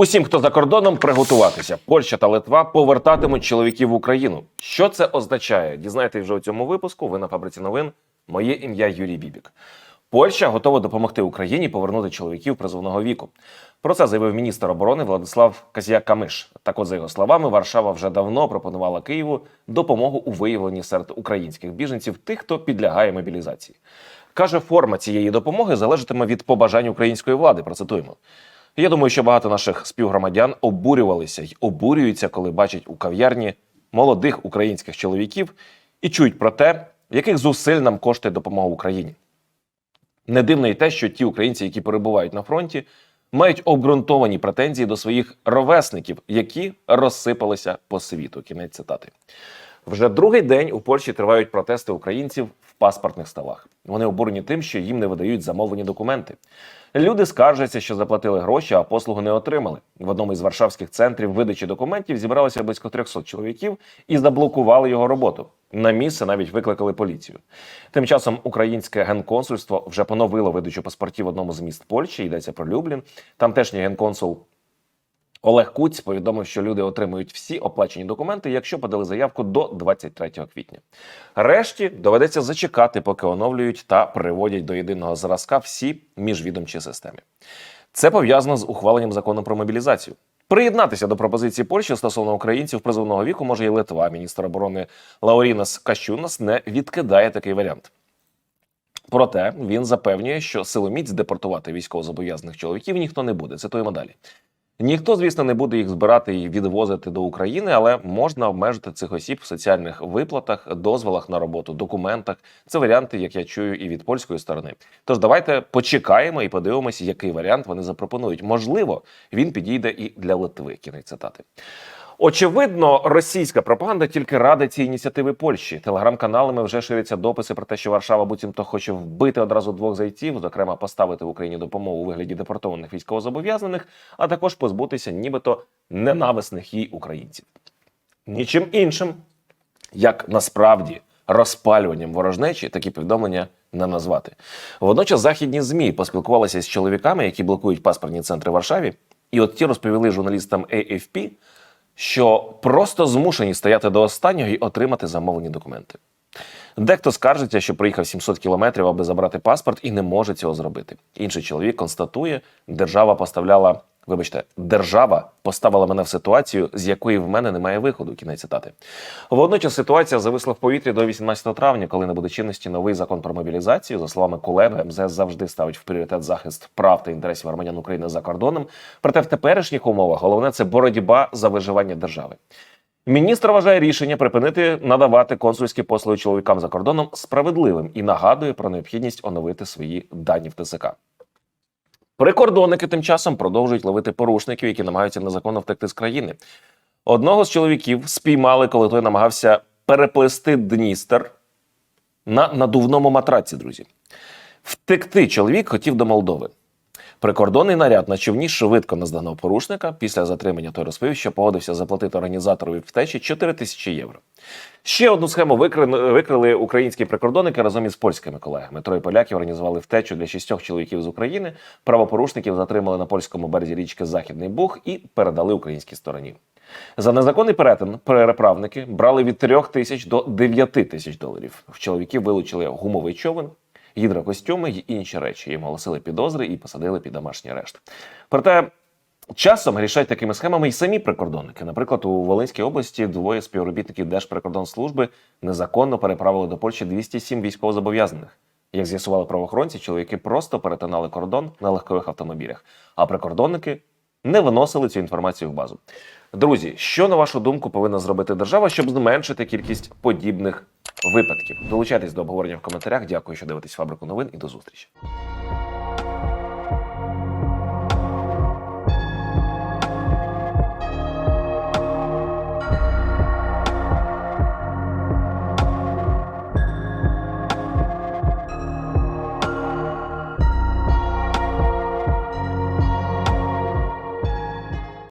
Усім, хто за кордоном, приготуватися. Польща та Литва повертатимуть чоловіків в Україну. Що це означає? Дізнайтесь вже у цьому випуску. Ви на фабриці новин. Моє ім'я Юрій Бібік. Польща готова допомогти Україні повернути чоловіків призовного віку. Про це заявив міністр оборони Владислав Казія-Камиш. Так от, за його словами, Варшава вже давно пропонувала Києву допомогу у виявленні серед українських біженців тих, хто підлягає мобілізації. Каже, форма цієї допомоги залежатиме від побажань української влади. Процитуємо. Я думаю, що багато наших співгромадян обурювалися й обурюються, коли бачать у кав'ярні молодих українських чоловіків і чують про те, яких зусиль нам коштує допомога Україні. Не дивно й те, що ті українці, які перебувають на фронті, мають обґрунтовані претензії до своїх ровесників, які розсипалися по світу. Кінець цитати. Вже другий день у Польщі тривають протести українців в паспортних ставах. Вони обурені тим, що їм не видають замовлені документи. Люди скаржаться, що заплатили гроші, а послугу не отримали. В одному із варшавських центрів видачі документів зібралося близько 300 чоловіків і заблокували його роботу. На місце навіть викликали поліцію. Тим часом українське генконсульство вже поновило видачу паспортів одному з міст Польщі. Йдеться про Люблін. Тамтешній генконсул Олег Куць повідомив, що люди отримують всі оплачені документи, якщо подали заявку до 23 квітня. Решті доведеться зачекати, поки оновлюють та приводять до єдиного зразка всі міжвідомчі системи. Це пов'язано з ухваленням закону про мобілізацію. Приєднатися до пропозиції Польщі стосовно українців призовного віку може і Литва. Міністр оборони Лаурінас Кащунас не відкидає такий варіант. Проте він запевнює, що силоміць депортувати військовозобов'язаних чоловіків ніхто не буде. Цитуємо далі. Ніхто, звісно, не буде їх збирати і відвозити до України, але можна обмежити цих осіб в соціальних виплатах, дозволах на роботу, документах. Це варіанти, як я чую, і від польської сторони. Тож давайте почекаємо і подивимося, який варіант вони запропонують. Можливо, він підійде і для Литви. Кінець цитати. Очевидно, російська пропаганда тільки радить ці ініціативи Польщі. Телеграм-каналами вже ширяться дописи про те, що Варшава буцімто хоче вбити одразу двох зайців, зокрема поставити в Україні допомогу у вигляді депортованих військовозобов'язаних, а також позбутися нібито ненависних їй українців. Нічим іншим, як насправді розпалюванням ворожнечі, такі повідомлення не назвати. Водночас західні змі поспілкувалися з чоловіками, які блокують паспортні центри в Варшаві, і от ті розповіли журналістам AFP, що просто змушені стояти до останнього і отримати замовлені документи. Дехто скаржиться, що проїхав 700 кілометрів, аби забрати паспорт, і не може цього зробити. Інший чоловік констатує, держава поставляла. Вибачте, держава поставила мене в ситуацію, з якої в мене немає виходу. Кінець цитати. Водночас ситуація зависла в повітрі до 18 травня, коли не буде чинності новий закон про мобілізацію. За словами колеги, МЗС завжди ставить в пріоритет захист прав та інтересів громадян України за кордоном. Проте в теперішніх умовах головне це боротьба за виживання держави. Міністр вважає рішення припинити надавати консульські послуги чоловікам за кордоном справедливим і нагадує про необхідність оновити свої дані в ТСК. Прикордонники тим часом продовжують ловити порушників, які намагаються незаконно втекти з країни. Одного з чоловіків спіймали, коли той намагався переплести Дністер на надувному матраці, друзі. Втекти чоловік хотів до Молдови. Прикордонний наряд на човні швидко наздогнав порушника. Після затримання той розповів, що погодився заплатити організаторові втечі 4 тисячі євро. Ще одну схему викрили, українські прикордонники разом із польськими колегами. Троє поляків організували втечу для шістьох чоловіків з України. Правопорушників затримали на польському березі річки Західний Буг і передали українській стороні. За незаконний перетин переправники брали від 3 тисяч до 9 тисяч доларів. В чоловіків вилучили гумовий човен, гідрокостюми й інші речі. Їм оголосили підозри і посадили під домашній арешт. Проте часом грішать такими схемами і самі прикордонники. Наприклад, у Волинській області двоє співробітників Держприкордонслужби незаконно переправили до Польщі 207 військовозобов'язаних. Як з'ясували правоохоронці, чоловіки просто перетинали кордон на легкових автомобілях, а прикордонники не виносили цю інформацію в базу. Друзі, що на вашу думку повинна зробити держава, щоб зменшити кількість подібних випадків? Долучайтесь до обговорення в коментарях. Дякую, що дивитесь фабрику новин і до зустрічі.